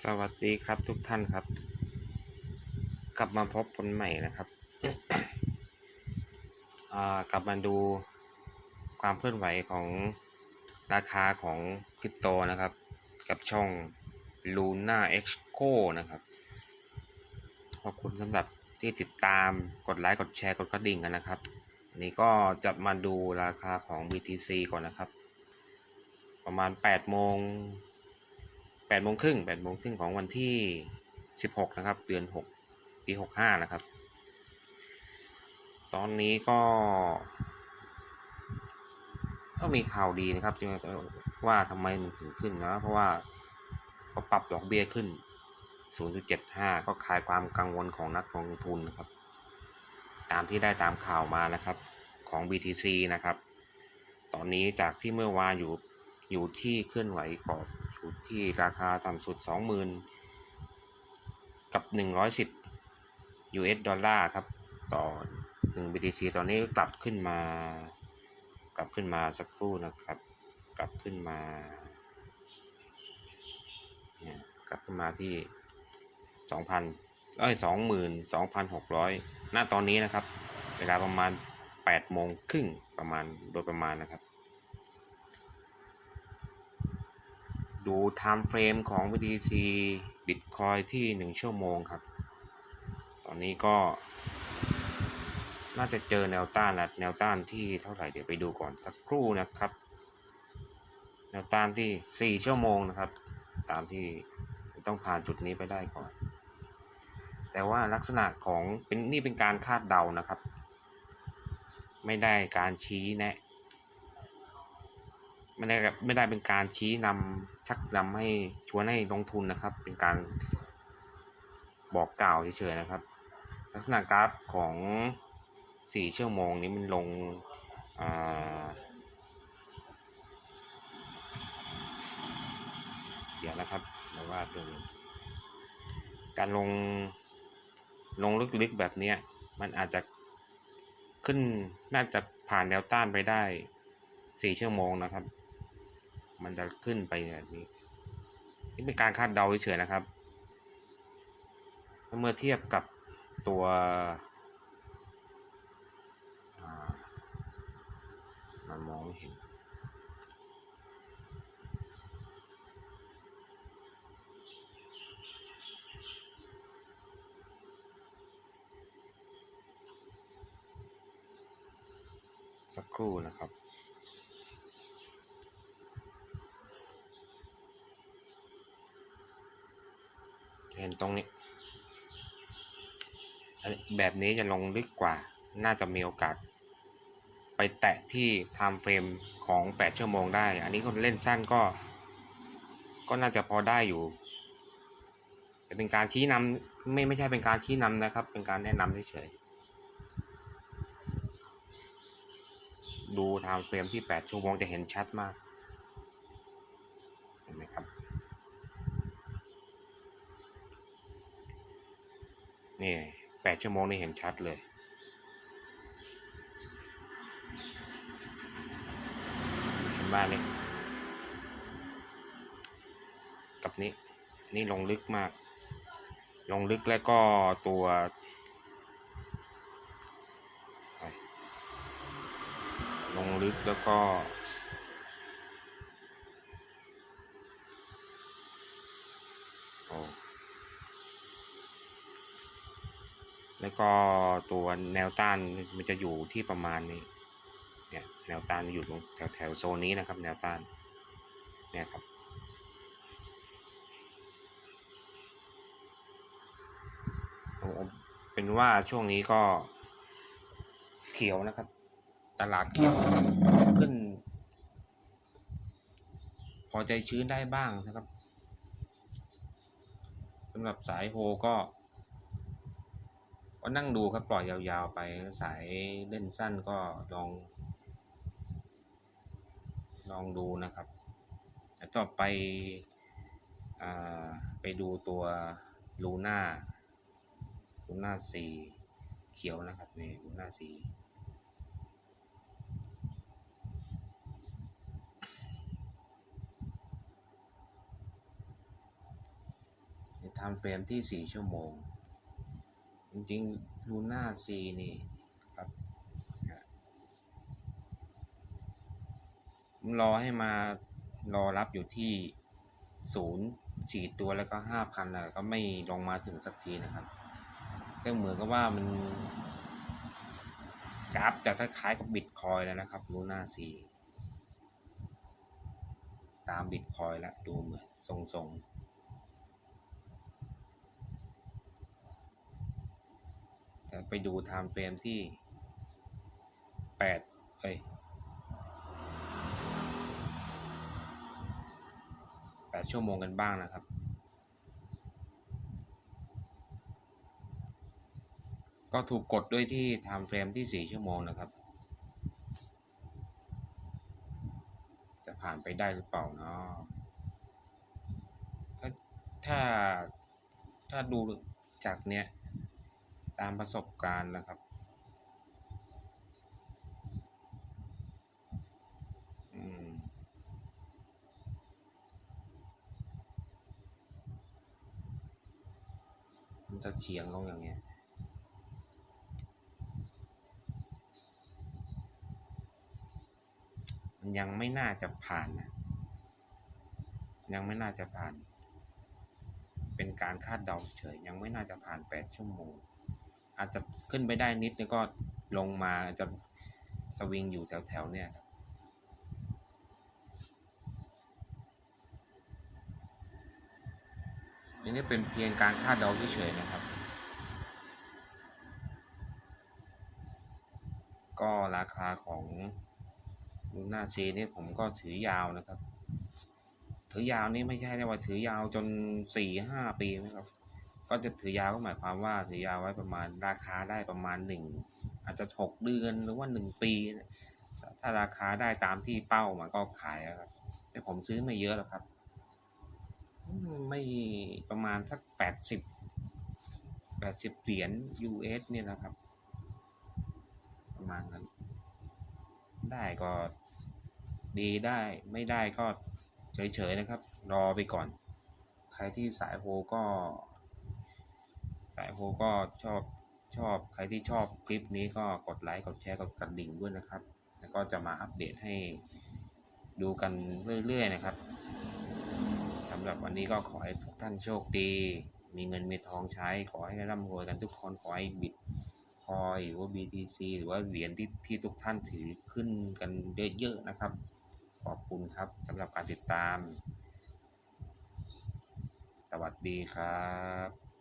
สวัสดีครับทุกท่านครับ กลับมาพบกันใหม่นะครับกลับมาดูความเคลื่อนไหวของราคาของคริปโตนะครับ กับช่อง Luna Exco นะครับ ขอบคุณสำหรับที่ติดตามกดไลค์กดแชร์กดกระดิ่งกันนะครับนนี้ก็จะมาดูราคาของ BTC ก่อนนะครับ ประมาณ8โมง 8โมงครึ่ง8โมงครึ่งของวันที่16นะครับ เดือน6ปี65นะครับ ตอนนี้ก็ ก็มีข่าวดีนะครับจึงว่าทำไมมันถึงขึ้นนะ เพราะว่าก็ปรับดอกเบี้ยขึ้น 0.75 ก็คลายความกังวลของนักลงทุนนะครับ ตามที่ได้ตามข่าวมานะครับของ BTC นะครับ ตอนนี้จากที่เมื่อวานอยู่อยู่ที่เคลื่อนไหวกรอบ อยู่ที่ราคาต่ำสุด 20,000 กับ 110 US ดอลลาร์ครับ ต่อ 1 BTC ตอนนี้กลับขึ้นมา กลับขึ้นมาสักครู่นะครับ กลับขึ้นมาเนี่ยกลับขึ้นมาที่ 2,000เอ้ย22,600 ณ ตอนนี้นะครับ เวลาประมาณ8โมงครึ่งประมาณโดยประมาณนะครับ ดู time frame ของ BTC Bitcoin ที่ 1 ชั่วโมงครับ ตอนนี้ก็ น่าจะเจอแนวต้านและแนวต้านที่เท่าไหร่เดี๋ยวไปดูก่อนสักครู่นะครับ แนวต้านที่ 4 ชั่วโมงนะครับ ตามที่ต้องผ่านจุดนี้ไปได้ก่อน แต่ว่าลักษณะของเป็นนี่เป็นการคาดเดานะครับ ไม่ได้การชี้แนะ ไม่ได้ไม่ได้เป็นการชี้นำชักนำให้ชวนให้ลงทุนนะครับ เป็นการบอกกล่าวเฉยๆนะครับ ลักษณะกราฟของสี่ชั่วโมงนี้มันลงเดี๋ยวนะครับเดี๋ยวว่าดูการลงลงลึกๆแบบนี้มันอาจจะขึ้นน่าจะผ่านแนวต้านไปได้สี่ชั่วโมงนะครับ มันจะขึ้นไปแบบนี้ นี่เป็นการคาดเดาเฉยๆนะครับ เมื่อเทียบกับตัวมันมองไม่เห็น สักครู่นะครับ เห็นตรงนี้ แบบนี้จะลงลึกกว่า น่าจะมีโอกาส ไปแตะที่ time frame ของ 8 ชั่วโมงได้ อันนี้คนเล่นสั้นก็ ก็น่าจะพอได้อยู่แต่เป็นการชี้นำไม่ไม่ใช่เป็นการชี้นำนะครับ เป็นการแนะนำเฉยๆดู time frame ที่ 8 ชั่วโมงจะเห็นชัดมาก เห็นไหมครับ นี่แปดชั่วโมงนี่เห็นชัดเลยเห็นบ้านเลยกับนี้นี่ลงลึกมาก ลงลึกแล้วก็ตัวลงลึกแล้วก็ แล้วก็ตัวแนวต้านมันจะอยู่ที่ประมาณนี้เนี่ยแนวต้านอยู่ตรงแถวแถวโซนนี้นะครับ แนวต้านเนี่ยครับเป็นว่าช่วงนี้ก็เขียวนะครับ ตลาดเขียวขึ้น พอใจชื้นได้บ้างนะครับสำหรับสายโฮก็ ก็นั่งดูครับปล่อยยาวๆไปสายเล่นสั้นก็ลอง ลองดูนะครับแล้วต่อไปอไปดูตัวลูน่าลูน่าสีเขียวนะครับนี่ลูน่าสีทม์เฟรมที่สี่ชั่วโมง จริงๆลูน่าซีนี่ครับรอให้มารอรับอยู่ที่ศูนย์สี่ตัวแล้วก็ห้าพันนะก็ไม่ลงมาถึงสักทีนะครับก็เหมือนกับว่ามันกราฟจะคล้ายๆกับบิตคอยแล้วนะครับลูน่าซีตามบิตคอยแล้วดูเหมือนทรงๆ แต่ไปดูไทม์เฟรมที่แปดเอ้ยแปดชั่วโมงกันบ้างนะครับก็ถูกกดด้วยที่ไทม์เฟรมที่สี่ชั่วโมงนะครับ จะผ่านไปได้หรือเปล่าเนาะถ้าถ้าถ้าดูจากเนี้ย ตามประสบการณ์นะครับมมันจะเฉียงลงอย่างเงี้ยมันยังไม่น่าจะผ่านนะยังไม่น่าจะผ่าน เป็นการคาดเดาเฉยยังไม่น่าจะผ่านแปดชั่วโมง อาจจะขึ้นไปได้นิดนึงก็ลงมาจะสวิงอยู่แถวๆเนี่ยครับอันนี้เป็นเพียงการคาดเดาเฉยๆนะครับ ก็ราคาของลูน่าซีนี่ผมก็ถือยาวนะครับ ถือยาวนี่ไม่ใช่ได้ว่าถือยาวจนสี่ห้าปีนะครับ ก็จะถือยาวก็หมายความว่าถือยาวไว้ประมาณราคาได้ประมาณหนึ่งอาจจะหกเดือนหรือว่าหนึ่งปี ถ้าราคาได้ตามที่เป้ามันก็ขายครับแต่ผมซื้อไม่เยอะหรอกครับ ไม่ประมาณสักแปดสิบแปดสิบเหรียญ US เนี่ยนะครับ ประมาณนั้น ได้ก็ดีได้ไม่ได้ก็เฉยๆนะครับ รอไปก่อน ใครที่สายโฮก็ สายโฮก็ชอบชอบใครที่ชอบคลิปนี้ก็กดไลค์กดแชร์กดกระดิ่งด้วยนะครับ แล้วก็จะมาอัปเดตให้ดูกันเรื่อยๆนะครับสำหรับวันนี้ก็ขอให้ทุกท่านโชคดี มีเงินมีทองใช้ ขอให้ร่ำรวยกันทุกคนขอให้บิตคอยหรือว่า BTC หรือว่าเหรียญที่ที่ทุกท่านถือขึ้นกันเยอะๆนะครับ ขอบคุณครับสำหรับการติดตาม สวัสดีครับ